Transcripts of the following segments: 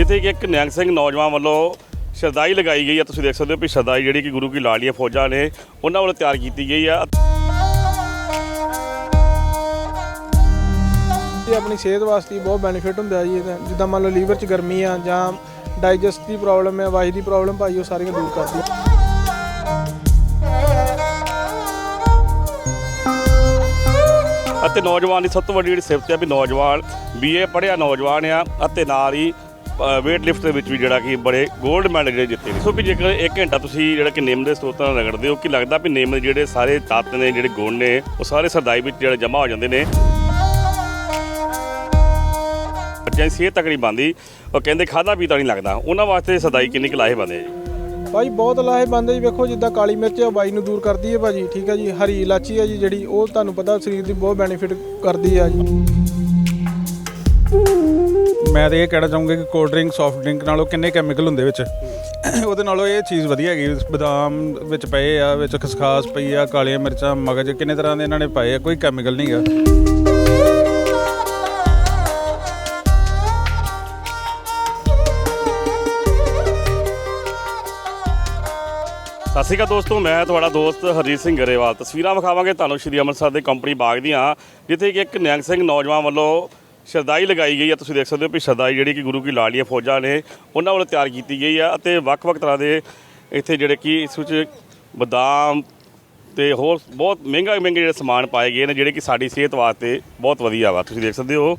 ਜਿੱਥੇ ਕਿ ਇੱਕ ਨਿਹੰਗ ਸਿੰਘ ਨੌਜਵਾਨ ਵੱਲੋਂ ਸ਼ਰਦਾਈ ਲਗਾਈ ਗਈ ਹੈ। ਤੁਸੀਂ ਦੇਖ ਸਕਦੇ ਹੋ ਵੀ ਸ਼ਰਦਾਈ ਜਿਹੜੀ ਕਿ ਗੁਰੂ ਕੀ ਲਾੜੀਆਂ ਫੌਜਾਂ ਨੇ ਉਹਨਾਂ ਵੱਲੋਂ ਤਿਆਰ ਕੀਤੀ ਗਈ ਆ। ਇਹ ਆਪਣੀ ਸਿਹਤ ਵਾਸਤੇ ਬਹੁਤ ਬੈਨੀਫਿਟ ਹੁੰਦਾ ਜੀ ਇਹਦਾ ਜਿੱਦਾਂ ਮੰਨ ਲਓ ਲੀਵਰ 'ਚ ਗਰਮੀ ਆ ਜਾਂ ਡਾਈਜੈਸਟ ਦੀ ਪ੍ਰੋਬਲਮ ਹੈ ਵਾਈ ਦੀ ਪ੍ਰੋਬਲਮ ਭਾਈ ਉਹ ਸਾਰੀਆਂ ਦੂਰ ਕਰਦੀ ਹੈ ਅਤੇ ਨੌਜਵਾਨ ਦੀ ਸਭ ਤੋਂ ਵੱਡੀ ਜਿਹੜੀ ਸਿਫਤ ਹੈ ਵੀ ਨੌਜਵਾਨ ਬੀਏ ਪੜ੍ਹਿਆ ਨੌਜਵਾਨ ਆ ਅਤੇ ਨਾਲ ਹੀ weight ਲਿਫਟ ਦੇ ਵਿੱਚ ਵੀ ਜਿਹੜਾ ਕਿ ਬੜੇ 골ਡ ਮੈਡਲ ਜਿਹੜੇ ਜਿੱਤੇ ਨੇ। ਸੋ ਵੀ ਜੇਕਰ 1 ਘੰਟਾ ਤੁਸੀਂ ਜਿਹੜਾ ਕਿ ਨਿੰਮ ਦੇ ਸਰੋਤਾਂ ਨਾਲ ਰਗੜਦੇ ਹੋ, ਕਿ ਲੱਗਦਾ ਵੀ ਨਿੰਮ ਦੇ ਜਿਹੜੇ ਸਾਰੇ ਤੱਤ ਨੇ, ਜਿਹੜੇ ਗੁਣ ਨੇ, ਉਹ ਸਾਰੇ ਸਰਦਾਈ ਵਿੱਚ ਜਿਹੜੇ ਜਮ੍ਹਾਂ ਹੋ ਜਾਂਦੇ ਨੇ? ਬੱਚਿਆਂ ਦੀ ਸਿਹਤ ਤਕੜੀ ਬੰਦੀ ਉਹ ਕਹਿੰਦੇ ਖਾਦਾ ਪੀਤਾ ਨਹੀਂ ਲੱਗਦਾ। ਉਹਨਾਂ ਵਾਸਤੇ ਸਦਾਈ ਕਿੰਨੀ ਕੁ ਲਾਹੇਵੰਦ ਹੈ ਜੀ? ਭਾਈ, ਬਹੁਤ ਲਾਹੇਵੰਦ ਹੈ ਜੀ। ਵੇਖੋ, ਜਿੱਦਾਂ ਕਾਲੀ ਮਿਰਚ ਹੈ ਨੂੰ ਦੂਰ ਕਰਦੀ ਹੈ ਭਾਜੀ, ਠੀਕ ਹੈ ਜੀ। ਹਰੀ ਇਲਾਚੀ ਹੈ ਜੀ, ਜਿਹੜੀ ਉਹ ਤੁਹਾਨੂੰ ਪਤਾ ਸਰੀਰ ਦੀ ਬਹੁਤ ਬੈਨੀਫਿਟ ਕਰਦੀ ਹੈ ਜੀ। ਮੈਂ ਤਾਂ ਇਹ ਕਹਿਣਾ ਚਾਹੂੰਗਾ ਕਿ ਕੋਲਡ ਡਰਿੰਕ ਸੌਫਟ ਡਰਿੰਕ ਨਾਲੋਂ ਕਿੰਨੇ ਕੈਮੀਕਲ ਹੁੰਦੇ ਵਿੱਚ? ਉਹਦੇ ਨਾਲੋਂ ਇਹ ਚੀਜ਼ ਵਧੀਆ ਹੈਗੀ, ਬਦਾਮ ਵਿੱਚ ਪਏ ਆ, ਵਿੱਚ ਖਸਖਾਸ ਪਈ ਆ, ਕਾਲੀਆਂ ਮਿਰਚਾਂ, ਮਗਜ ਕਿੰਨੇ ਤਰ੍ਹਾਂ ਦੇ ਇਹਨਾਂ ਨੇ ਪਾਏ ਆ, ਕੋਈ ਕੈਮੀਕਲ ਨਹੀਂ ਹੈਗਾ। ਸਤਿ ਸ਼੍ਰੀ ਅਕਾਲ ਦੋਸਤੋ, ਮੈਂ ਤੁਹਾਡਾ ਦੋਸਤ ਹਰਜੀਤ ਸਿੰਘ ਗਰੇਵਾਲ। ਤਸਵੀਰਾਂ ਵਿਖਾਵਾਂਗੇ ਤੁਹਾਨੂੰ ਸ਼੍ਰੀ ਅੰਮ੍ਰਿਤਸਰ ਦੇ ਕੰਪਨੀ ਬਾਗ ਦੀਆਂ, ਜਿੱਥੇ ਕਿ ਇੱਕ ਨਿਹੰਗ ਸਿੰਘ ਨੌਜਵਾਨ ਵੱਲੋਂ ਸ਼ਰਦਾਈ ਲਗਾਈ ਗਈ ਆ। ਤੁਸੀਂ ਦੇਖ ਸਕਦੇ ਹੋ ਵੀ ਸ਼ਰਦਾਈ ਜਿਹੜੀ ਕਿ ਗੁਰੂ ਕੀ ਲਾੜੀਆਂ ਫੌਜਾਂ ਨੇ ਉਹਨਾਂ ਵੱਲੋਂ ਤਿਆਰ ਕੀਤੀ ਗਈ ਆ ਅਤੇ ਵੱਖ-ਵੱਖ ਤਰ੍ਹਾਂ ਦੇ ਇੱਥੇ ਜਿਹੜੇ ਕਿ ਇਸ ਵਿੱਚ ਬਦਾਮ ਤੇ ਹੋਰ ਬਹੁਤ ਮਹਿੰਗਾ ਮਹਿੰਗੇ ਜਿਹੜੇ ਸਮਾਨ ਪਾਏ ਗਏ ਨੇ, ਜਿਹੜੇ ਕਿ ਸਾਡੀ ਸਿਹਤ ਵਾਸਤੇ ਬਹੁਤ ਵਧੀਆ ਵਾ। ਤੁਸੀਂ ਦੇਖ ਸਕਦੇ ਹੋ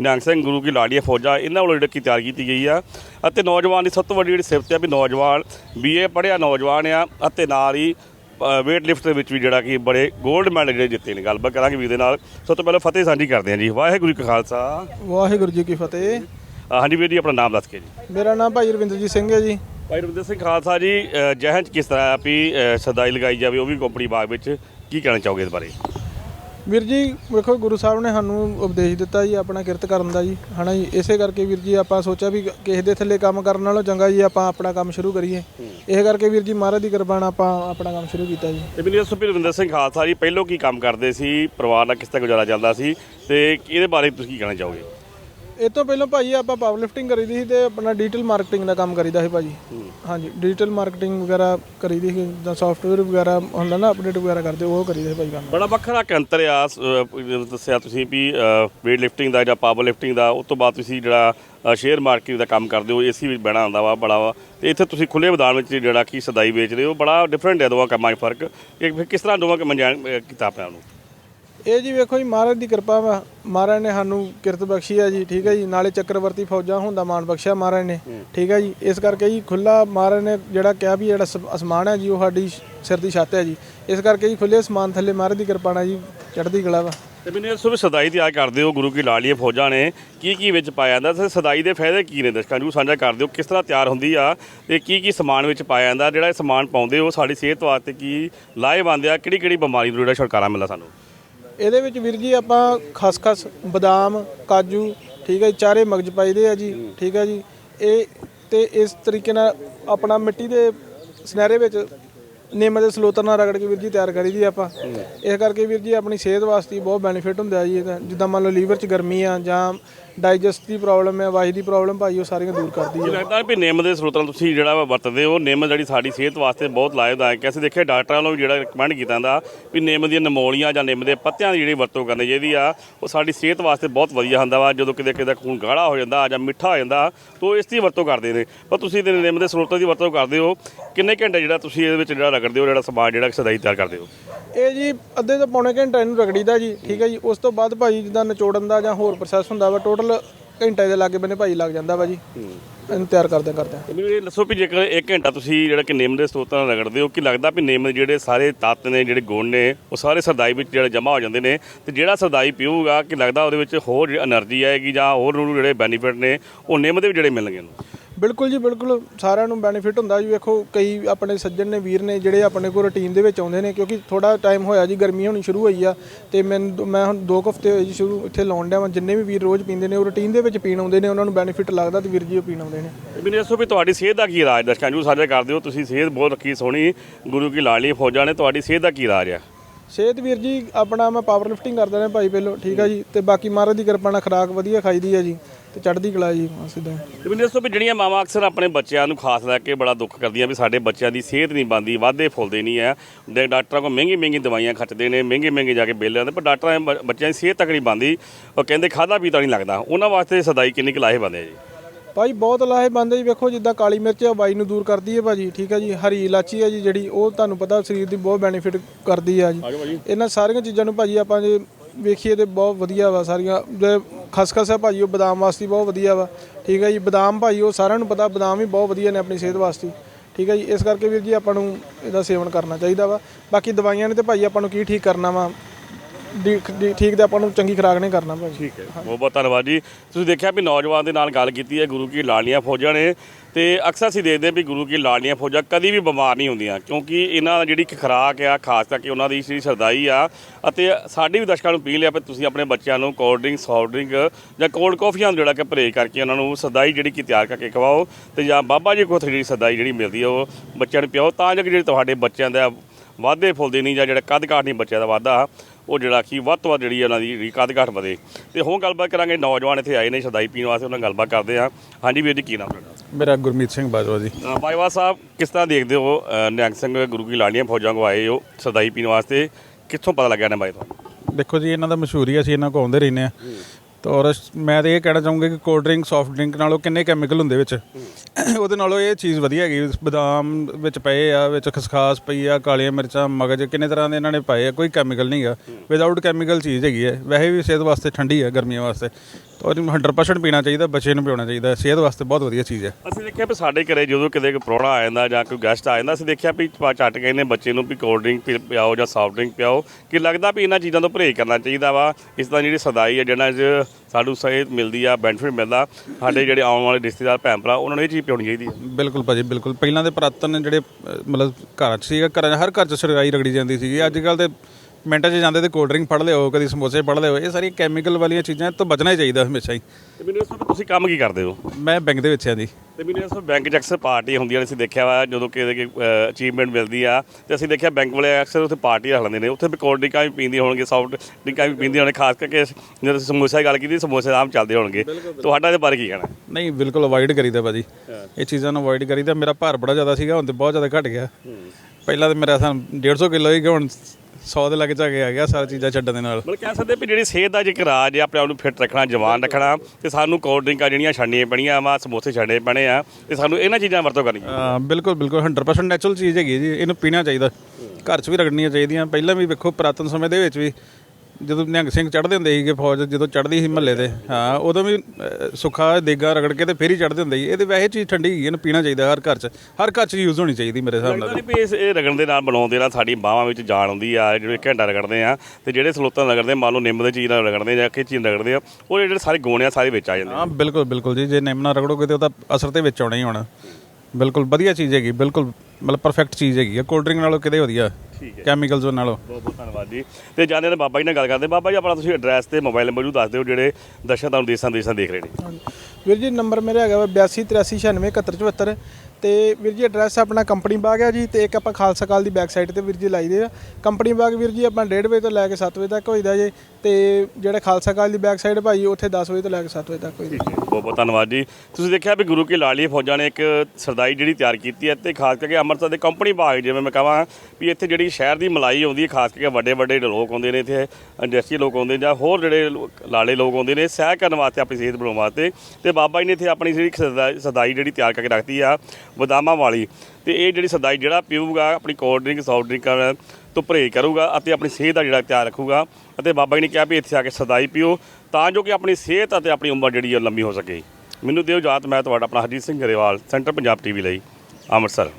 ਨਿਹੰਗ ਸਿੰਘ ਗੁਰੂ ਕੀ ਲਾੜੀਆਂ ਫੌਜਾਂ ਇਹਨਾਂ ਵੱਲੋਂ ਜਿਹੜੀ ਕਿ ਤਿਆਰ ਕੀਤੀ ਗਈ ਆ ਅਤੇ ਨੌਜਵਾਨ ਦੀ ਸਭ ਤੋਂ ਵੱਡੀ ਜਿਹੜੀ ਸਿਫਤ ਹੈ ਵੀ ਨੌਜਵਾਨ ਬੀਏ ਪੜ੍ਹਿਆ ਨੌਜਵਾਨ ਆ ਅਤੇ ਨਾਲ ਹੀ weight ਲਿਫਟ ਦੇ ਵਿੱਚ ਵੀ ਜਿਹੜਾ ਕਿ ਬੜੇ 골ਡ ਮੈਡਲ ਜਿਹੜੇ ਜਿੱਤੇ ਨੇ। ਗੱਲਬਾਤ ਕਰਾਂਗੇ ਵੀਰ ਦੇ ਨਾਲ। ਸਭ ਤੋਂ ਪਹਿਲਾਂ ਫਤਿਹ ਸਾਂਝੀ ਕਰਦੇ ਹਾਂ ਜੀ। ਵਾਹਿਗੁਰੂ ਜੀ ਕਾ ਖਾਲਸਾ। ਵਾਹਿਗੁਰੂ ਜੀ ਕੀ ਫਤਿਹ। ਅ, ਹਾਂਜੀ ਵੀਰ ਜੀ ਆਪਣਾ ਨਾਮ ਦੱਸ ਕੇ ਜੀ। ਮੇਰਾ ਨਾਮ ਭਾਈ ਰਵਿੰਦਰਜੀਤ ਸਿੰਘ ਹੈ ਜੀ। ਭਾਈ ਰਵਿੰਦਰ ਸਿੰਘ ਖਾਲਸਾ ਜੀ ਜਹਨ 'ਚ ਕਿਸ ਤਰ੍ਹਾਂ ਵੀ ਸਦਾਈ ਲਗਾਈ ਜਾਵੇ ਉਹ ਵੀ ਕੰਪਨੀ ਬਾਗ ਵਿੱਚ ਕੀ ਕਹਿਣਾ ਚਾਹੋਗੇ ਇਸ ਬਾਰੇ? ਵੀਰ ਜੀ ਵੇਖੋ ਗੁਰੂ ਸਾਹਿਬ ਨੇ ਸਾਨੂੰ ਉਪਦੇਸ਼ ਦਿੱਤਾ ਜੀ ਆਪਣਾ ਕਿਰਤ ਕਰਨ ਦਾ ਜੀ ਹਨਾ ਜੀ? ਇਸੇ ਕਰਕੇ ਵੀਰ ਜੀ ਆਪਾਂ ਸੋਚਿਆ ਵੀ ਕਿਸੇ ਦੇ ਥੱਲੇ ਕੰਮ ਕਰਨ ਨਾਲੋਂ ਚੰਗਾ ਜੀ ਆਪਾਂ ਆਪਣਾ ਕੰਮ ਸ਼ੁਰੂ ਕਰੀਏ। ਇਹ ਕਰਕੇ ਵੀਰ ਜੀ ਮਹਾਰਾਜ ਦੀ ਕਿਰਪਾ ਨਾਲ ਆਪਾਂ ਆਪਣਾ ਕੰਮ ਸ਼ੁਰੂ ਕੀਤਾ ਜੀ। ਤੇ ਮੈਨੂੰ ਦੱਸੋ ਵੀ ਰਵਿੰਦਰ ਸਿੰਘ ਖਾਲਸਾ ਜੀ ਪਹਿਲੋਂ ਕੀ ਕੰਮ ਕਰਦੇ ਸੀ? ਪਰਿਵਾਰ ਨਾਲ ਕਿਸ ਤਰ੍ਹਾਂ ਗੁਜ਼ਾਰਾ ਚੱਲਦਾ ਸੀ? ਤੇ ਇਹਦੇ ਬਾਰੇ ਤੁਸੀਂ ਕੀ ਕਹਿਣਾ ਚਾਹੋਗੇ? ਇਹ ਤੋਂ ਪਹਿਲਾਂ ਭਾਜੀ ਆਪਾਂ ਪਾਵਰ ਲਿਫਟਿੰਗ ਕਰੀਦੀ ਸੀ ਤੇ ਆਪਣਾ ਡਿਜੀਟਲ ਮਾਰਕੀਟਿੰਗ ਦਾ ਕੰਮ ਕਰੀਦਾ ਸੀ ਭਾਜੀ। ਹਾਂਜੀ ਡਿਜੀਟਲ ਮਾਰਕੀਟਿੰਗ ਵਗੈਰਾ ਕਰੀਦੀ ਸੀ ਜਿੱਦਾਂ ਸੌਫਟਵੇਅਰ ਵਗੈਰਾ ਹੁੰਦਾ ਨਾ ਅਪਡੇਟ ਵਗੈਰਾ ਕਰਦੇ ਉਹ ਕਰੀਦਾ ਸੀ ਭਾਜੀ ਕੰਮ। ਬੜਾ ਵੱਖਰਾ ਕੰਤਰ ਆ ਸ- ਅ, ਜਦੋਂ ਦੱਸਿਆ ਤੁਸੀਂ ਵੀ weight ਲਿਫਟਿੰਗ ਦਾ ਜਾਂ ਪਾਵਰ ਲਿਫਟਿੰਗ ਦਾ ਉਸ ਤੋਂ ਬਾਅਦ ਤੁਸੀਂ ਜਿਹੜਾ ਸ਼ੇਅਰ ਮਾਰਕੀਟ ਦਾ ਕੰਮ ਕਰਦੇ ਹੋ ਏਸੀ ਵਿੱਚ ਬਹਿਣਾ ਹੁੰਦਾ ਵਾ ਬੜਾ ਵਾ। ਤੇ ਇੱਥੇ ਤੁਸੀਂ ਖੁੱਲੇ ਮੈਦਾਨ ਵਿੱਚ ਜਿਹੜਾ ਕਿ ਸਦਾਈ ਵੇਚ ਰਹੇ ਹੋ ਬੜਾ ਡਿਫਰੈਂਟ ਹੈ ਦੋਵਾਂ ਕੰਮਾਂ 'ਚ ਫ਼ਰਕ। ਇਹ ਫਿਰ ਕਿਸ ਤਰ੍ਹਾਂ ਦੋਵਾਂ ਕੰਮਾਂ ਅ, ਕੀਤਾ ਆਪਣੇ ਆਪ ਨੂੰ ਇਹ ਜੀ ਵੇਖੋ ਜੀ ਮਹਾਰਾਜ ਦੀ ਕਿਰਪਾ ਵਾ। ਮਹਾਰਾਜ ਨੇ ਸਾਨੂੰ ਕਿਰਤ ਬਖਸ਼ੀ ਹੈ ਜੀ ਠੀਕ ਹੈ ਜੀ। ਨਾਲੇ ਚੱਕਰਵਰਤੀ ਫੌਜਾਂ ਹੁੰਦਾ ਮਾਣ ਬਖਸ਼ਿਆ ਮਹਾਰਾਜ ਨੇ ਠੀਕ ਹੈ ਜੀ। ਇਸ ਕਰਕੇ ਜੀ ਖੁੱਲਾ ਮਹਾਰਾਜ ਨੇ ਜਿਹੜਾ ਕਿਹਾ ਵੀ ਜਿਹੜਾ ਅਸਮਾਨ ਹੈ ਜੀ ਉਹ ਸਾਡੀ ਸਿਰ ਦੀ ਛੱਤ ਹੈ ਜੀ। ਇਸ ਕਰਕੇ ਜੀ ਖੁੱਲੇ ਅਸਮਾਨ ਥੱਲੇ ਮਹਾਰਾਜ ਦੀ ਕਿਰਪਾ ਨਾਲ ਜੀ ਚੜ੍ਹਦੀ ਕਲਾ ਵਾ। ਤੇ ਮੈਨੂੰ ਵੀ ਸਦਾਈ ਤਿਆਰ ਕਰਦੇ ਹੋ ਗੁਰੂ ਕੀ ਲਾੜੀਆਂ ਫੌਜਾਂ ਨੇ ਕੀ ਕੀ ਵਿੱਚ ਪਾਇਆ ਜਾਂਦਾ? ਤੇ ਸਦਾਈ ਦੇ ਫਾਇਦੇ ਕੀ ਨੇ? ਦਰਸ਼ਕਾਂ ਨੂੰ ਸਾਂਝਾ ਕਰ ਦਿਓ ਕਿਸ ਤਰ੍ਹਾਂ ਤਿਆਰ ਹੁੰਦੀ ਆ ਤੇ ਕੀ ਕੀ ਸਮਾਨ ਵਿੱਚ ਪਾਇਆ ਜਾਂਦਾ? ਜਿਹੜਾ ਇਹ ਸਮਾਨ ਪਾਉਂਦੇ ਹੋ ਸਾਡੀ ਸਿਹਤ ਵਾਸਤੇ ਕੀ ਲਾਹੇਵੰਦ ਆ ਕਿਹੜੀ ਕਿਹੜੀ ਬਿਮਾਰੀ ਤੋਂ ਜਿਹੜਾ ਛੁਟਕਾਰਾ ਮਿਲਦਾ ਸਾਨੂੰ? ਇਹਦੇ ਵਿੱਚ ਵੀਰ ਜੀ ਆਪਾਂ ਖਸਖਸ ਬਦਾਮ ਕਾਜੂ ਠੀਕ ਹੈ ਚਾਰੇ ਮਗਜ ਪਾਈਦੇ ਆ ਜੀ ਠੀਕ ਹੈ ਜੀ। ਇਹ ਤੇ ਇਸ ਤਰੀਕੇ ਨਾਲ ਆਪਣਾ ਮਿੱਟੀ ਦੇ ਸੁਨਹਿਰੇ ਵਿੱਚ ਨਿੰਮ ਦੇ ਸਲੋਤਰ ਨਾਲ ਰਗੜ ਕੇ ਵੀਰ ਜੀ ਤਿਆਰ ਕਰੀਦੀ ਆਪਾਂ। ਇਸ ਕਰਕੇ ਵੀਰ ਜੀ ਆਪਣੀ ਸਿਹਤ ਵਾਸਤੇ ਬਹੁਤ ਬੈਨੀਫਿਟ ਹੁੰਦਾ ਜੀ ਇਹਦਾ ਜਿੱਦਾਂ ਮੰਨ ਲਓ ਲੀਵਰ 'ਚ ਗਰਮੀ ਆ ਜਾਂ ਡਾਈਜੈਸਟ ਦੀ ਪ੍ਰੋਬਲਮ ਹੈ ਵਾਈ ਦੀ ਪ੍ਰੋਬਲਮ ਭਾਈ ਉਹ ਸਾਰੀਆਂ ਦੂਰ ਕਰਦੀ ਹੈ। ਲੱਗਦਾ ਵੀ ਨਿੰਮ ਦੇ ਸਰੋਤਾਂ ਨੂੰ ਤੁਸੀਂ ਜਿਹੜਾ ਵਾ ਵਰਤਦੇ ਹੋ ਨਿੰਮ ਜਿਹੜੀ ਸਾਡੀ ਸਿਹਤ ਵਾਸਤੇ ਬਹੁਤ ਲਾਹੇਵੰਦ ਹੈ। ਅਸੀਂ ਦੇਖਿਆ ਡਾਕਟਰਾਂ ਵੀ ਜਿਹੜਾ ਰეკਮੈਂਡ ਕੀਤਾ ਜਾਂਦਾ ਵੀ ਨਿੰਮ ਦੀਆਂ ਨਮੋਲੀਆਂ ਜਾਂ ਨਿੰਮ ਦੇ ਪੱਤਿਆਂ ਦੀ ਜਿਹੜੀ ਵਰਤੋਂ ਕਰਨੀ ਚਾਹੀਦੀ ਆ ਉਹ ਸਾਡੀ ਸਿਹਤ ਵਾਸਤੇ ਬਹੁਤ ਵਧੀਆ ਹੁੰਦਾ ਵਾ। ਜਦੋਂ ਕਿਤੇ ਕਿਤੇ ਖੂਨ ਗਾੜਾ ਹੋ ਜਾਂਦਾ ਜਾਂ ਮਿੱਠਾ ਹੋ ਜਾਂਦਾ ਤਾਂ ਇਸ ਦੀ ਵਰਤੋਂ ਕਰਦੇ ਨੇ। ਪਰ ਤੁਸੀਂ ਤੇ ਨਿੰਮ ਦੇ ਸਰੋਤਾਂ ਦੀ ਵਰਤੋਂ ਕਰਦੇ ਹੋ ਕਿੰਨੇ ਘੰਟੇ ਜਿਹੜਾ ਤੁਸੀਂ ਇਹਦੇ ਵਿੱਚ ਜਿਹੜਾ ਰਗੜਦੇ ਹੋ ਜਿਹੜਾ ਸਮਾਨ ਜਿਹੜਾ ਸਦਾਈ ਤਿਆਰ ਕਰਦੇ ਹੋ? ਇਹ ਜੀ ਅੱਧੇ ਤੋਂ ਪੌਣੇ ਘੰਟੇ ਨੂੰ ਰਗੜੀਦਾ ਜੀ ਠੀਕ ਹੈ ਜੀ। ਉਸ ਤੋਂ ਬਾਅਦ ਭਾਜੀ ਜਿੱਦਾਂ ਨਿਚੋੜਨ ਦਾ ਜਾਂ ਹੋਰ ਪ੍ਰੋਸੈਸ ਹੁੰਦਾ ਵਾ ਟੋਟਲ ਟੋਟਲ ਘੰਟੇ ਦੇ ਲਾਗੇ ਬੰਨੇ ਭਾਈ ਲੱਗ ਜਾਂਦਾ ਵਾ ਇਹਨੂੰ ਤਿਆਰ ਕਰਦੇ ਕਰਦੇ ਮੈਨੂੰ ਇਹ ਦੱਸੋ ਵੀ ਜੇਕਰ 1 ਘੰਟਾ ਤੁਸੀਂ ਜਿਹੜਾ ਕਿ ਨਿੰਮ ਦੇ ਸਤੋਤਾਂ ਨਾਲ ਰਗੜਦੇ ਹੋ, ਕੀ ਲੱਗਦਾ ਵੀ ਨਿੰਮ ਦੇ ਜਿਹੜੇ ਸਾਰੇ ਤੱਤ ਨੇ, ਜਿਹੜੇ ਗੁਣ ਨੇ, ਉਹ ਸਾਰੇ ਸਰਦਾਈ ਵਿੱਚ ਜਿਹੜੇ ਜਮ੍ਹਾਂ ਹੋ ਜਾਂਦੇ ਨੇ? ਤੇ ਜਿਹੜਾ ਸਰਦਾਈ ਪੀਊਗਾ, ਕਿ ਲੱਗਦਾ ਉਹਦੇ ਵਿੱਚ ਹੋਰ ਜਿਹੜੀ ਐਨਰਜੀ ਆਏਗੀ ਜਾਂ ਹੋਰ ਨੂੰ ਜਿਹੜੇ ਬੈਨੀਫਿਟ ਨੇ, ਉਹ ਨਿੰਮ ਦੇ ਵੀ ਜਿਹੜੇ ਮਿਲਣਗੇ ਉਹਨੂੰ? ਬਿਲਕੁਲ ਜੀ ਬਿਲਕੁਲ ਸਾਰਿਆਂ ਨੂੰ ਬੈਨੀਫਿਟ ਹੁੰਦਾ ਜੀ। ਵੇਖੋ ਕਈ ਆਪਣੇ ਸੱਜਣ ਨੇ ਵੀਰ ਨੇ ਜਿਹੜੇ ਆਪਣੇ ਕੋਲ ਰੁਟੀਨ ਦੇ ਵਿੱਚ ਆਉਂਦੇ ਨੇ ਕਿਉਂਕਿ ਥੋੜਾ ਟਾਈਮ ਹੋਇਆ ਜੀ ਗਰਮੀ ਹੋਣੀ ਸ਼ੁਰੂ ਹੋਈ ਆ ਤੇ ਮੈਨੂੰ ਮੈਂ ਹੁਣ 2 ਹਫ਼ਤੇ ਹੋਏ ਜੀ ਸ਼ੁਰੂ ਇੱਥੇ ਲਾਉਣ ਡਿਆ ਵਾਂ। ਜਿੰਨੇ ਵੀ ਵੀਰ ਰੋਜ਼ ਪੀਂਦੇ ਨੇ ਉਹ ਰੁਟੀਨ ਦੇ ਵਿੱਚ ਪੀਣ ਆਉਂਦੇ ਨੇ ਉਹਨਾਂ ਨੂੰ ਬੈਨੀਫਿਟ ਲੱਗਦਾ ਤੇ ਵੀਰ ਜੀ ਉਹ ਪੀਣ ਆਉਂਦੇ ਨੇ। ਮੈਨੂੰ ਦੱਸੋ ਵੀ ਤੁਹਾਡੀ ਸਿਹਤ ਦਾ ਕੀ ਰਾਜ ਦਰਸ਼ਕਾਂ ਨੂੰ ਸਾਂਝਾ ਕਰਦੇ ਹੋ ਤੁਸੀਂ ਸਿਹਤ ਬਹੁਤ ਰੱਖੀ ਸੋਹਣੀ ਗੁਰੂ ਕੀ ਲਾਡਲੀ ਫੌਜਾਂ ਨੇ ਤੁਹਾਡੀ ਸਿਹਤ ਦਾ ਕੀ ਰਾਜ ਆ? ਸਿਹਤ ਵੀਰ ਜੀ ਆਪਣਾ ਮੈਂ ਪਾਵਰ ਲਿਫਟਿੰਗ ਕਰਦਾ ਰਿਹਾ ਭਾਈ ਪਹਿਲੋਂ ਠੀਕ ਆ ਜੀ ਤੇ ਬਾਕੀ ਮਹਾਰਾਜ ਦੀ ਕਿਰਪਾ ਨਾਲ ਖੁਰਾਕ ਵਧੀਆ ਖਾਈਦੀ ਆ ਜੀ। ਤੇ ਚੜ੍ਹਦੀ ਕਲਾ ਜੀ ਬਸ ਇਦਾਂ ਤੇ ਮੈਨੂੰ ਦੱਸੋ ਵੀ ਜਿਹੜੀਆਂ ਮਾਵਾਂ ਅਕਸਰ ਆਪਣੇ ਬੱਚਿਆਂ ਨੂੰ ਖਾਸ ਲੈ ਕੇ ਬੜਾ ਦੁੱਖ ਕਰਦੀਆਂ ਵੀ ਸਾਡੇ ਬੱਚਿਆਂ ਦੀ ਸਿਹਤ ਨਹੀਂ ਬਣਦੀ ਵਾਧੇ ਫੁੱਲਦੇ ਨਹੀਂ ਆ ਦੇ ਡਾਕਟਰਾਂ ਕੋਲ ਮਹਿੰਗੀ ਮਹਿੰਗੀ ਦਵਾਈਆਂ ਖਰਚਦੇ ਨੇ ਮਹਿੰਗੇ ਮਹਿੰਗੇ ਜਾ ਕੇ ਬਿੱਲ ਆਉਂਦੇ ਪਰ ਡਾਕਟਰਾਂ ਦੇ ਬ- ਬੱਚਿਆਂ ਦੀ ਸਿਹਤ ਤੱਕ ਨਹੀਂ ਬਣਦੀ। ਉਹ ਕਹਿੰਦੇ ਖਾਦਾ ਪੀਤਾ ਨਹੀਂ ਲੱਗਦਾ। ਉਹਨਾਂ ਵਾਸਤੇ ਸਦਾਈ ਕਿੰਨੀ ਕੁ ਲਾਹੇਵੰਦ ਹੈ ਜੀ? ਭਾਈ ਬਹੁਤ ਲਾਹੇਵੰਦ ਹੈ ਜੀ। ਵੇਖੋ ਜਿੱਦਾਂ ਕਾਲੀ ਮਿਰਚ ਆ ਵਾਈ ਨੂੰ ਦੂਰ ਕਰਦੀ ਹੈ ਭਾਜੀ ਠੀਕ ਹੈ ਜੀ। ਹਰੀ ਇਲਾਚੀ ਹੈ ਜੀ ਜਿਹੜੀ ਉਹ ਤੁਹਾਨੂੰ ਪਤਾ ਸਰੀਰ ਦੀ ਬਹੁਤ ਬੈਨੀਫਿਟ ਕਰਦੀ ਹੈ ਜੀ। ਇਹਨਾਂ ਸਾਰੀਆਂ ਚੀਜ਼ਾਂ ਨੂੰ ਭਾਜੀ ਆਪਾਂ ਜੇ ਵੇਖੀਏ ਤੇ ਬਹੁਤ ਵਧੀਆ ਵਾ ਸਾਰੀਆਂ। ਜੇ ਖਸਖਸ ਹੈ ਭਾਜੀ, ਉਹ ਬਦਾਮ ਵਾਸਤੇ ਬਹੁਤ ਵਧੀਆ ਵਾ। ਠੀਕ ਹੈ ਜੀ, ਬਦਾਮ ਭਾਜੀ, ਉਹ ਸਾਰਿਆਂ ਨੂੰ ਪਤਾ, ਬਦਾਮ ਵੀ ਬਹੁਤ ਵਧੀਆ ਨੇ ਆਪਣੀ ਸਿਹਤ ਵਾਸਤੇ। ਠੀਕ ਹੈ ਜੀ, ਇਸ ਕਰਕੇ ਵੀਰ ਜੀ ਆਪਾਂ ਨੂੰ ਇਹਦਾ ਸੇਵਨ ਕਰਨਾ ਚਾਹੀਦਾ ਵਾ। ਬਾਕੀ ਦਵਾਈਆਂ ਨੇ ਤੇ ਭਾਜੀ ਆਪਾਂ ਨੂੰ ਕੀ ਠੀਕ ਕਰਨਾ ਵਾ ਦੀ- ਦੀ- ਠੀਕ ਤੇ ਆਪਾਂ ਨੂੰ ਚੰਗੀ ਖੁਰਾਕ ਨੇ ਕਰਨਾ ਭਾਜੀ। ਠੀਕ ਹੈ, ਬਹੁਤ ਬਹੁਤ ਧੰਨਵਾਦ ਜੀ। ਤੁਸੀਂ ਦੇਖਿਆ ਵੀ ਨੌਜਵਾਨ ਦੇ ਨਾਲ ਗੱਲ ਕੀਤੀ ਹੈ, ਗੁਰੂ ਕੀ ਲਾੜੀਆਂ ਫੌਜਾਂ ਨੇ ਤੇ ਅਕਸਰ ਅਸੀਂ ਦੇਖਦੇ ਹਾਂ ਵੀ ਗੁਰੂ ਕੀ ਲਾੜੀਆਂ ਫੌਜਾਂ ਕਦੀ ਵੀ ਬਿਮਾਰ ਨਹੀਂ ਹੁੰਦੀਆਂ, ਕਿਉਂਕਿ ਇਹਨਾਂ ਦਾ ਜਿਹੜੀ ਇੱਕ ਖੁਰਾਕ ਆ, ਖਾਸ ਕਰਕੇ ਉਹਨਾਂ ਦੀ ਜਿਹੜੀ ਸਰਦਾਈ ਆ, ਅਤੇ ਸਾਡੀ ਵੀ ਦਰਸ਼ਕਾਂ ਨੂੰ ਅਪੀਲ ਆ ਵੀ ਤੁਸੀਂ ਆਪਣੇ ਬੱਚਿਆਂ ਨੂੰ ਕੋਲਡ ਡਰਿੰਕ ਸੌਫਟ ਡਰਿੰਕ ਜਾਂ ਕੋਲਡ ਕਾਫੀਆਂ ਜਿਹੜਾ ਕਿ ਪਰਹੇਜ਼ ਕਰਕੇ ਉਹਨਾਂ ਨੂੰ ਸਰਦਾਈ ਜਿਹੜੀ ਕਿ ਤਿਆਰ ਕਰਕੇ ਖਵਾਓ ਤੇ ਜਾਂ ਬਾਬਾ ਜੀ ਕੋਲ ਜਿਹੜੀ ਸਰਦਾਈ ਜਿਹੜੀ ਮਿਲਦੀ ਹੈ ਉਹ ਬੱਚਿਆਂ ਨੂੰ ਪਿਓ ਤਾਂ ਜੋ ਕਿ ਜਿਹੜੇ ਤੁਹਾਡੇ ਬੱਚਿਆਂ ਦਾ ਵਾਧੇ ਫੁੱਲਦੇ ਨਹੀਂ ਜਾਂ ਜਿਹੜਾ ਕੱਦ ਕਾਠ ਨਹੀਂ ਬੱਚਿਆਂ ਦਾ ਵਾਧਾ ਉਹ ਜਿਹੜਾ ਕਿ ਵੱਧ ਤੋਂ ਵੱਧ ਜਿਹੜੀ ਉਹਨਾਂ ਦੀ ਜਿਹੜੀ ਕੱਦ ਕਾਠ ਵਧੇ। ਤੇ ਹੁਣ ਗੱਲਬਾਤ ਕਰਾਂਗੇ ਨੌਜਵਾਨ ਇੱਥੇ ਆਏ ਨੇ ਸਦਾਈ ਪੀਣ ਵਾਸਤੇ ਉਹਨਾਂ ਨਾਲ ਗੱਲਬਾਤ ਕਰਦੇ ਆ ਹਾਂਜੀ ਵੀਰ ਜੀ ਕੀ ਨਾਮ ਤੁਹਾਡਾ? ਮੇਰਾ ਗੁਰਮੀਤ ਸਿੰਘ ਬਾਜਵਾ ਜੀ। ਅ, ਬਾਈਵਾ ਸਾਹਿਬ ਕਿਸ ਤਰ੍ਹਾਂ ਦੇਖਦੇ ਹੋ ਨਿਹੰਗ ਸਿੰਘ ਗੁਰੂ ਕੀ ਲਾੜੀਆਂ ਫੌਜਾਂ ਕੋ ਆਏ ਹੋ ਸਦਾਈ ਪੀਣ ਵਾਸਤੇ? ਕਿੱਥੋਂ ਪਤਾ ਲੱਗਿਆ ਨੇ ਬਾਈ ਤੁਹਾਨੂੰ ਦੇਖੋ ਜੀ ਇਹਨਾਂ ਦਾ ਮਸ਼ਹੂਰੀ ਅਸੀਂ ਇਹਨਾਂ ਕੋਲ ਆਉਂਦੇ ਰਹਿੰਦੇ ਆ ਤਾਂ ਔਰ ਮੈਂ ਤਾਂ ਇਹ ਕਹਿਣਾ ਚਾਹੂੰਗਾ ਕਿ ਕੋਲਡ ਡਰਿੰਕ ਸੌਫਟ ਡਰਿੰਕ ਨਾਲੋਂ ਕਿੰਨੇ ਕੈਮੀਕਲ ਹੁੰਦੇ ਵਿੱਚ। ਉਹਦੇ ਨਾਲੋਂ ਇਹ ਚੀਜ਼ ਵਧੀਆ ਹੈਗੀ ਬਦਾਮ ਵਿੱਚ ਪਏ ਆ ਵਿੱਚ ਖਸਖਾਸ ਪਈ ਆ ਕਾਲੀਆਂ ਮਿਰਚਾਂ ਮਗਜ ਕਿੰਨੇ ਤਰ੍ਹਾਂ ਦੇ ਇਹਨਾਂ ਨੇ ਪਾਏ ਆ ਕੋਈ ਕੈਮੀਕਲ ਨਹੀਂ ਗਾ ਵਿਦਆਊਟ ਕੈਮੀਕਲ ਚੀਜ਼ ਹੈਗੀ ਹੈ। ਵੈਸੇ ਵੀ ਸਿਹਤ ਵਾਸਤੇ ਠੰਡੀ ਹੈ ਗਰਮੀਆਂ ਵਾਸਤੇ। ਔਰ ਇਹਨੂੰ 100% ਪੀਣਾ ਚਾਹੀਦਾ ਬੱਚੇ ਨੂੰ ਪਿਉਣਾ ਚਾਹੀਦਾ ਸਿਹਤ ਵਾਸਤੇ ਬਹੁਤ ਵਧੀਆ ਚੀਜ਼ ਹੈ। ਅਸੀਂ ਦੇਖਿਆ ਵੀ ਸਾਡੇ ਘਰੇ ਜਦੋਂ ਕਿਤੇ ਕੋਈ ਪ੍ਰਾਹੁਣਾ ਆ ਜਾਂਦਾ ਜਾਂ ਕੋਈ ਗੈਸਟ ਆ ਜਾਂਦਾ ਅਸੀਂ ਦੇਖਿਆ ਵੀ ਪਾ- ਝੱਟ ਕਹਿੰਦੇ ਬੱਚੇ ਨੂੰ ਵੀ ਕੋਲਡ ਡਰਿੰਕ ਪਿਆਓ ਜਾਂ ਸੌਫਟ ਡਰਿੰਕ ਪਿਆਓ ਕਿ ਲੱਗਦਾ ਵੀ ਇਹਨਾਂ ਚੀਜ਼ਾਂ ਤੋਂ ਪਰਹੇਜ਼ ਕਰਨਾ ਚਾਹੀਦਾ ਵਾ। ਇਸ ਤਰ੍ਹਾਂ ਜਿਹੜੀ ਸਦਾਈ ਹੈ ਜਿਹਨਾਂ 'ਚ ਸਾਨੂੰ ਸਿਹਤ ਮਿਲਦੀ ਆ ਬੈਨੀਫਿਟ ਮਿਲਦਾ ਸਾਡੇ ਜਿਹੜੇ ਆਉਣ ਵਾਲੇ ਰਿਸ਼ਤੇਦਾਰ ਭੈਣ ਭਰਾ ਉਹਨਾਂ ਨੂੰ ਇਹ ਚੀਜ਼ ਪਿਉਣੀ ਚਾਹੀਦੀ ਹੈ। ਬਿਲਕੁਲ ਭਾਜੀ ਬਿਲਕੁਲ। ਪਹਿਲਾਂ ਦੇ ਪੁਰਾਤਨ ਜਿਹੜੇ ਮਤਲਬ ਘਰਾਂ 'ਚ ਸੀਗਾ ਘਰਾਂ 'ਚ ਹਰ ਘਰ 'ਚ ਸਰਗਾਈ ਰਗੜੀ ਜਾਂਦੀ ਸੀਗੀ। ਅੱਜ ਕੱਲ ਤੇ ਮਿੰਟਾਂ 'ਚ ਜਾਂਦੇ ਤੇ ਕੋਲਡ ਡਰਿੰਕ ਫੜ ਲਿਓ ਕਦੀ ਸਮੋਸੇ ਫੜ ਲਿਓ ਇਹ ਸਾਰੀਆਂ ਕੈਮੀਕਲ ਵਾਲੀਆਂ ਚੀਜ਼ਾਂ ਤੋਂ ਬਚਣਾ ਹੀ ਚਾਹੀਦਾ ਹਮੇਸ਼ਾ ਹੀ। ਤੇ ਮੈਨੂੰ ਦੱਸੋ ਵੀ ਤੁਸੀਂ ਕੰਮ ਕੀ ਕਰਦੇ ਹੋ? ਮੈਂ ਬੈਂਕ ਦੇ ਵਿੱਚ ਹਾਂ ਜੀ। ਤੇ ਮੈਨੂੰ ਦੱਸੋ ਬੈਂਕ 'ਚ ਅਕਸਰ ਪਾਰਟੀਆਂ ਹੁੰਦੀਆਂ ਨੇ ਅਸੀਂ ਦੇਖਿਆ ਵਾ ਜਦੋਂ ਕਿਸੇ ਅਚੀਵਮੈਂਟ ਮਿਲਦੀ ਆ ਤੇ ਅਸੀਂ ਦੇਖਿਆ ਬੈਂਕ ਵਾਲੇ ਅਕਸਰ ਉੱਥੇ ਪਾਰਟੀ ਰੱਖ ਲੈਂਦੇ ਨੇ ਉੱਥੇ ਵੀ ਕੋਲਡ ਡਰਿੰਕਾਂ ਵੀ ਪੀਂਦੇ ਹੋਣਗੇ ਸੌਫਟ ਡਰਿੰਕਾਂ ਵੀ ਪੀਂਦੇ ਹੋਣਗੇ ਖਾਸ ਕਰਕੇ ਜਦੋਂ ਸਮੋਸੇ ਦੀ ਗੱਲ ਕੀਤੀ ਸਮੋਸੇ ਆਮ ਚੱਲਦੇ ਹੋਣਗੇ। ਤੁਹਾਡਾ ਇਹਦੇ ਬਾਰੇ ਕੀ ਕਹਿਣਾ? ਨਹੀਂ ਬਿਲਕੁਲ ਅਵੋਇਡ ਕਰੀਦਾ ਭਾਜੀ। ਇਹ ਚੀਜ਼ਾਂ ਨੂੰ ਅਵੋਇਡ ਕਰੀਦਾ ਮੇਰਾ ਭਾਰ ਬੜਾ ਜ਼ਿਆਦਾ ਸੀਗਾ ਹੁਣ ਤੇ ਬਹੁਤ ਜ਼ਿਆਦਾ ਘਟ ਗਿਆ। ਪਹਿਲਾਂ ਤੇ ਮੇਰਾ ਤਾਂ 150 ਕਿਲੋ ਹੀ ਹੁਣ 100 ਦੇ ਲੱਗ ਜਾ ਕੇ ਆ ਗਿਆ ਸਾਰੀ ਚੀਜ਼ਾਂ ਛੱਡਣ ਦੇ ਨਾਲ। ਮਤਲਬ ਕਹਿ ਸਕਦੇ ਵੀ ਜਿਹੜੀ ਸਿਹਤ ਦਾ ਇੱਕ ਰਾਜ ਹੈ ਆਪਣੇ ਆਪ ਨੂੰ ਫਿੱਟ ਰੱਖਣਾ ਜਵਾਨ ਰੱਖਣਾ ਤੇ ਸਾਨੂੰ ਕੋਲਡ ਡਰਿੰਕਾਂ ਜਿਹੜੀਆਂ ਛੱਡਣੀਆਂ ਪੈਣੀਆਂ ਵਾ ਸਮੋਸੇ ਛੱਡਣੇ ਪੈਣੇ ਆ ਤੇ ਸਾਨੂੰ ਇਹਨਾਂ ਚੀਜ਼ਾਂ ਵਰਤੋਂ ਕਰਨੀ ਅਹ ਬਿਲਕੁਲ ਬਿਲਕੁਲ 100% ਨੈਚੁਰਲ ਚੀਜ਼ ਹੈਗੀ ਜੀ ਇਹਨੂੰ ਪੀਣਾ ਚਾਹੀਦਾ। ਘਰ 'ਚ ਵੀ ਰਗੜਨੀਆਂ ਚਾਹੀਦੀਆਂ। ਪਹਿਲਾਂ ਵੀ ਵੇਖੋ ਪੁਰਾਤਨ ਸਮੇਂ ਦੇ ਵਿੱਚ ਵੀ ਜਦੋਂ ਨਿਹੰਗ ਸਿੰਘ ਚੜ੍ਹਦੇ ਹੁੰਦੇ ਸੀਗੇ ਫੌਜ ਜਦੋਂ ਚੜ੍ਹਦੀ ਸੀ ਮਹੱਲੇ ਤੇ ਹਾਂ ਉਦੋਂ ਵੀ ਅਹ, ਸੁੱਖਾ ਦੇਗਾ ਰਗੜ ਕੇ ਤੇ ਫੇਰ ਹੀ ਚੜ੍ਹਦੇ ਹੁੰਦੇ ਸੀ। ਇਹਦੇ ਵੈਸੇ ਚੀਜ਼ ਠੰਡੀ ਹੈਗੀ ਇਹਨੂੰ ਪੀਣਾ ਚਾਹੀਦਾ ਹਰ ਘਰ 'ਚ। ਹਰ ਘਰ 'ਚ ਯੂਜ਼ ਹੋਣੀ ਚਾਹੀਦੀ ਮੇਰੇ ਹਿਸਾਬ ਨਾਲ ਵੀ ਇਸ ਇਹ ਰਗੜਨ ਦੇ ਨਾਲ ਬਣਾਉਂਦੇ ਨਾਲ ਸਾਡੀ ਬਾਹਾਂ ਵਿੱਚ ਜਾਨ ਆਉਂਦੀ ਆ ਜਿਹੜੇ ਘੰਟਾ ਰਗੜਦੇ ਆ ਤੇ ਜਿਹੜੇ ਸਲੋਤਾਂ ਰਗੜਦੇ ਮੰਨ ਲਓ ਨਿੰਮ ਦੇ ਚੀਜ਼ ਨਾਲ ਰਗੜਦੇ ਜਾਂ ਕਿ ਚੀਜ਼ ਨਾਲ ਰਗੜਦੇ ਆ ਉਹ ਜਿਹੜੇ ਸਾਰੇ ਗੁਣ ਆ ਸਾਰੇ ਵਿੱਚ ਆ ਜਾਂਦੇ ਹਾਂ ਬਿਲਕੁਲ ਬਿਲਕੁਲ ਜੀ। ਜੇ ਨਿੰਮ ਨਾਲ ਰਗੜੋਗੇ ਤੇ ਉਹਦਾ ਅਸਰ ਤੇ ਵਿੱਚ ਆਉਣਾ ਹੀ ਆਉਣਾ। ਬਿਲਕੁਲ ਵਧੀਆ ਚੀਜ਼ ਹੈਗੀ ਬਿਲਕੁਲ ਮਤਲਬ ਪਰਫੈਕਟ ਚੀਜ਼ ਹੈਗੀ ਆ। ਕੋਲਡ ਡਰਿੰਕ ਨਾਲੋਂ ਕਿਤੇ ਵਧੀਆ। ਠੀਕ ਹੈ। ਕੈਮੀਕਲਸ ਨਾਲੋਂ। ਬਹੁਤ ਬਹੁਤ ਧੰਨਵਾਦ ਜੀ। ਤੇ ਜਾਂਦੇ ਨੇ ਬਾਬਾ ਜੀ ਨਾਲ ਗੱਲ ਕਰਦੇ ਬਾਬਾ ਜੀ ਆਪਣਾ ਤੁਸੀਂ ਐਡਰੈਸ ਤੇ ਮੋਬਾਈਲ ਨੰਬਰ ਨੂੰ ਦੱਸ ਦਿਓ ਜਿਹੜੇ ਦਰਸ਼ਕ ਤੁਹਾਨੂੰ ਦੇਸਾਂ ਦੇਸਾਂ ਦੇਖ ਰਹੇ ਨੇ। ਵੀਰ ਜੀ ਨੰਬਰ ਮੇਰਾ ਹੈਗਾ ਵਾ 8283967174 ਤੇ ਵੀਰ ਜੀ ਐਡਰੈਸ ਆਪਣਾ ਕੰਪਨੀ ਬਾਗ ਹੈ ਜੀ ਤੇ ਇੱਕ ਆਪਾਂ ਖਾਲਸਾ ਕਾਲ ਦੀ ਬੈਕ ਸਾਈਡ ਤੇ ਵੀਰ ਜੀ ਲਾਈਦੇ ਆ। ਕੰਪਨੀ ਬਾਗ ਵੀਰ ਜੀ ਆਪਾਂ 1:30 ਵਜੇ ਤੋਂ ਲੈ ਕੇ 7 ਵਜੇ ਤੱਕ ਹੋਈਦਾ ਜੇ। ਤੇ ਜਿਹੜਾ ਖਾਲਸਾ ਕਾਲ ਦੀ ਬੈਕ ਸਾਈਡ ਭਾਈ ਉੱਥੇ 10 ਵਜੇ ਤੋਂ ਲੈ ਕੇ 7 ਵਜੇ ਤੱਕ ਹੋਈਦਾ। ਬਹੁਤ ਬਹੁਤ ਧੰਨਵਾਦ ਜੀ। ਤੁਸੀਂ ਦੇਖਿਆ ਵੀ ਗੁਰੂ ਕੀ ਲਾਲੀ ਫੌਜਾਂ ਨੇ ਇੱਕ ਸਰਦਾਈ ਜਿਹੜੀ ਤਿਆਰ ਕੀਤੀ ਹੈ ਤੇ ਖਾਸ ਕਰਕੇ ਅੰਮ੍ਰਿਤਸਰ ਦੇ ਕੰਪਨੀ ਬਾਗ, ਜਿਵੇਂ ਮੈਂ ਕਹਾਂ ਵੀ ਇੱਥੇ ਜਿਹੜੀ ਸ਼ਹਿਰ ਦੀ ਮਲਾਈ ਆਉਂਦੀ ਹੈ, ਖਾਸ ਕਰਕੇ ਵੱਡੇ ਵੱਡੇ ਲੋਕ ਆਉਂਦੇ ਨੇ, ਇੱਥੇ ਇੰਡਸਟਰੀ ਲੋਕ ਆਉਂਦੇ ਜਾਂ ਹੋਰ ਜਿਹੜੇ ਲੋ- ਲਾਲੇ ਲੋਕ ਆਉਂਦੇ ਨੇ ਸਹਿ ਕਰਨ ਵਾਸਤੇ ਆਪਣੀ ਸਿਹਤ ਬਣਾਉਣ ਵਾਸਤੇ, ਤੇ ਬਾਬਾ ਜੀ ਨੇ ਇੱਥੇ ਆਪਣੀ ਜਿਹੜੀ ਸਰਦਾ- ਸਰਦਾਈ ਜਿਹੜੀ ਤਿਆਰ ਕਰਕੇ ਰੱਖਦੀ ਆ, ਬਦਾਮਾਂ ਵਾਲੀ। ਤੇ ਇਹ ਜਿਹੜੀ ਸਦਾਈ ਜਿਹੜਾ ਪੀਊਗਾ, ਆਪਣੀ ਕੋਲਡ ਡਰਿੰਕ ਸੌਫਟ ਡਰਿੰਕ ਤੋਂ ਪਰਹੇਜ਼ ਕਰੂਗਾ ਅਤੇ ਆਪਣੀ ਸਿਹਤ ਦਾ ਜਿਹੜਾ ਤਿਆਰ ਰੱਖੂਗਾ ਅਤੇ ਬਾਬਾ ਜੀ ਨੇ ਕਿਹਾ ਵੀ ਇੱਥੇ ਆ ਕੇ ਸਦਾਈ ਪੀਓ ਤਾਂ ਜੋ ਕਿ ਆਪਣੀ ਸਿਹਤ ਅਤੇ ਆਪਣੀ ਉਮਰ ਜਿਹੜੀ ਉਹ ਲੰਮੀ ਹੋ ਸਕੇ। ਮੈਨੂੰ ਦਿਓ ਇਜਾਜ਼ਤ, ਮੈਂ ਤੁਹਾਡਾ ਆਪਣਾ ਹਰਜੀਤ ਸਿੰਘ ਗਰੇਵਾਲ, ਸੈਂਟਰ ਪੰਜਾਬ ਟੀਵੀ ਲਈ, ਅੰਮ੍ਰਿਤਸਰ।